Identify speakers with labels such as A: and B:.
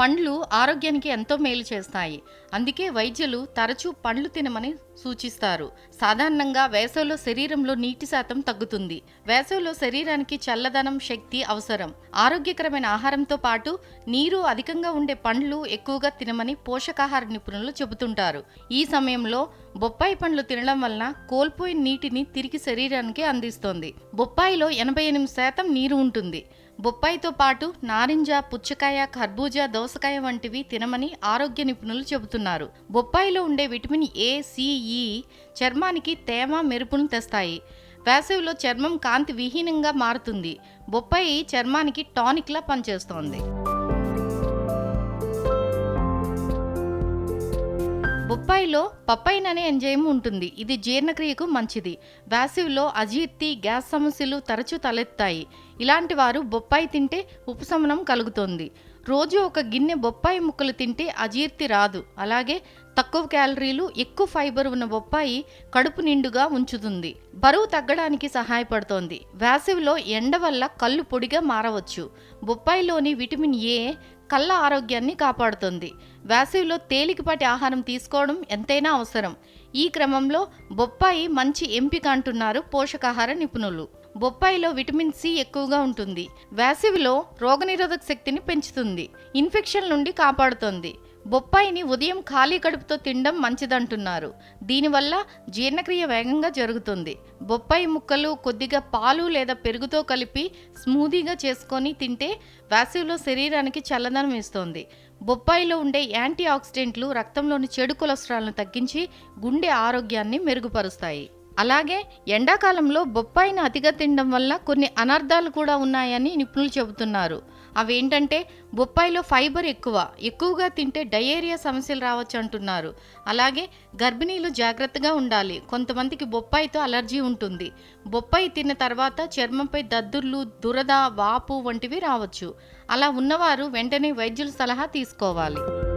A: పండ్లు ఆరోగ్యానికి ఎంతో మేలు చేస్తాయి. అందుకే వైద్యులు తరచూ పండ్లు తినమని సూచిస్తారు. సాధారణంగా వేసవిలో శరీరంలో నీటి శాతం తగ్గుతుంది. వేసవిలో శరీరానికి చల్లదనం శక్తి అవసరం. ఆరోగ్యకరమైన ఆహారంతో పాటు నీరు అధికంగా ఉండే పండ్లు ఎక్కువగా తినమని పోషకాహార నిపుణులు చెబుతుంటారు. ఈ సమయంలో బొప్పాయి పండ్లు తినడం వలన కోల్పోయిన నీటిని తిరిగి శరీరానికి అందిస్తోంది. బొప్పాయిలో ఎనభై ఎనిమిది శాతం నీరు ఉంటుంది. బొప్పాయితో పాటు నారింజ పుచ్చకాయ ఖర్బూజా దోసకాయ వంటివి తినమని ఆరోగ్య నిపుణులు చెబుతున్నారు. బొప్పాయిలో ఉండే విటమిన్ ఏ సిఈ చర్మానికి తేమ మెరుపును తెస్తాయి. వేసవిలో చర్మం కాంతి విహీనంగా మారుతుంది. బొప్పాయి చర్మానికి టానిక్లా పనిచేస్తోంది. బొప్పాయిలో పప్పైన్ అనే ఎంజైమ్ ఉంటుంది. ఇది జీర్ణక్రియకు మంచిది. వేసవిలో అజీర్తి గ్యాస్ సమస్యలు తరచూ తలెత్తాయి. ఇలాంటి వారు బొప్పాయి తింటే ఉపశమనం కలుగుతుంది. రోజు ఒక గిన్నె బొప్పాయి ముక్కలు తింటే అజీర్తి రాదు. అలాగే తక్కువ క్యాలరీలు ఎక్కువ ఫైబర్ ఉన్న బొప్పాయి కడుపు నిండుగా ఉంచుతుంది. బరువు తగ్గడానికి సహాయపడుతోంది. వేసవిలో ఎండ వల్ల కళ్ళు పొడిగా మారవచ్చు. బొప్పాయిలోని విటమిన్ ఏ కళ్ళ ఆరోగ్యాన్ని కాపాడుతుంది. వేసవిలో తేలికపాటి ఆహారం తీసుకోవడం ఎంతైనా అవసరం. ఈ క్రమంలో బొప్పాయి మంచి ఎంపిక అంటున్నారు పోషకాహార నిపుణులు. బొప్పాయిలో విటమిన్ సి ఎక్కువగా ఉంటుంది. వేసవిలో రోగనిరోధక శక్తిని పెంచుతుంది. ఇన్ఫెక్షన్ నుండి కాపాడుతుంది. బొప్పాయిని ఉదయం ఖాళీ కడుపుతో తినడం మంచిదంటున్నారు. దీనివల్ల జీర్ణక్రియ వేగంగా జరుగుతుంది. బొప్పాయి ముక్కలు కొద్దిగా పాలు లేదా పెరుగుతో కలిపి స్మూదీగా చేసుకొని తింటే వేసవిలో శరీరానికి చల్లదనం ఇస్తుంది. బొప్పాయిలో ఉండే యాంటీ ఆక్సిడెంట్లు రక్తంలోని చెడు కొలెస్ట్రాల్ను తగ్గించి గుండె ఆరోగ్యాన్ని మెరుగుపరుస్తాయి. అలాగే ఎండాకాలంలో బొప్పాయిని అతిగా తినడం వల్ల కొన్ని అనర్థాలు కూడా ఉన్నాయని నిపుణులు చెబుతున్నారు. అవేంటంటే బొప్పాయిలో ఫైబర్ ఎక్కువ ఎక్కువగా తింటే డయేరియా సమస్యలు రావచ్చు అంటున్నారు. అలాగే గర్భిణీలు జాగ్రత్తగా ఉండాలి. కొంతమందికి బొప్పాయితో అలర్జీ ఉంటుంది. బొప్పాయి తిన్న తర్వాత చర్మంపై దద్దుర్లు దురద వాపు వంటివి రావచ్చు. అలా ఉన్నవారు వెంటనే వైద్యుల సలహా తీసుకోవాలి.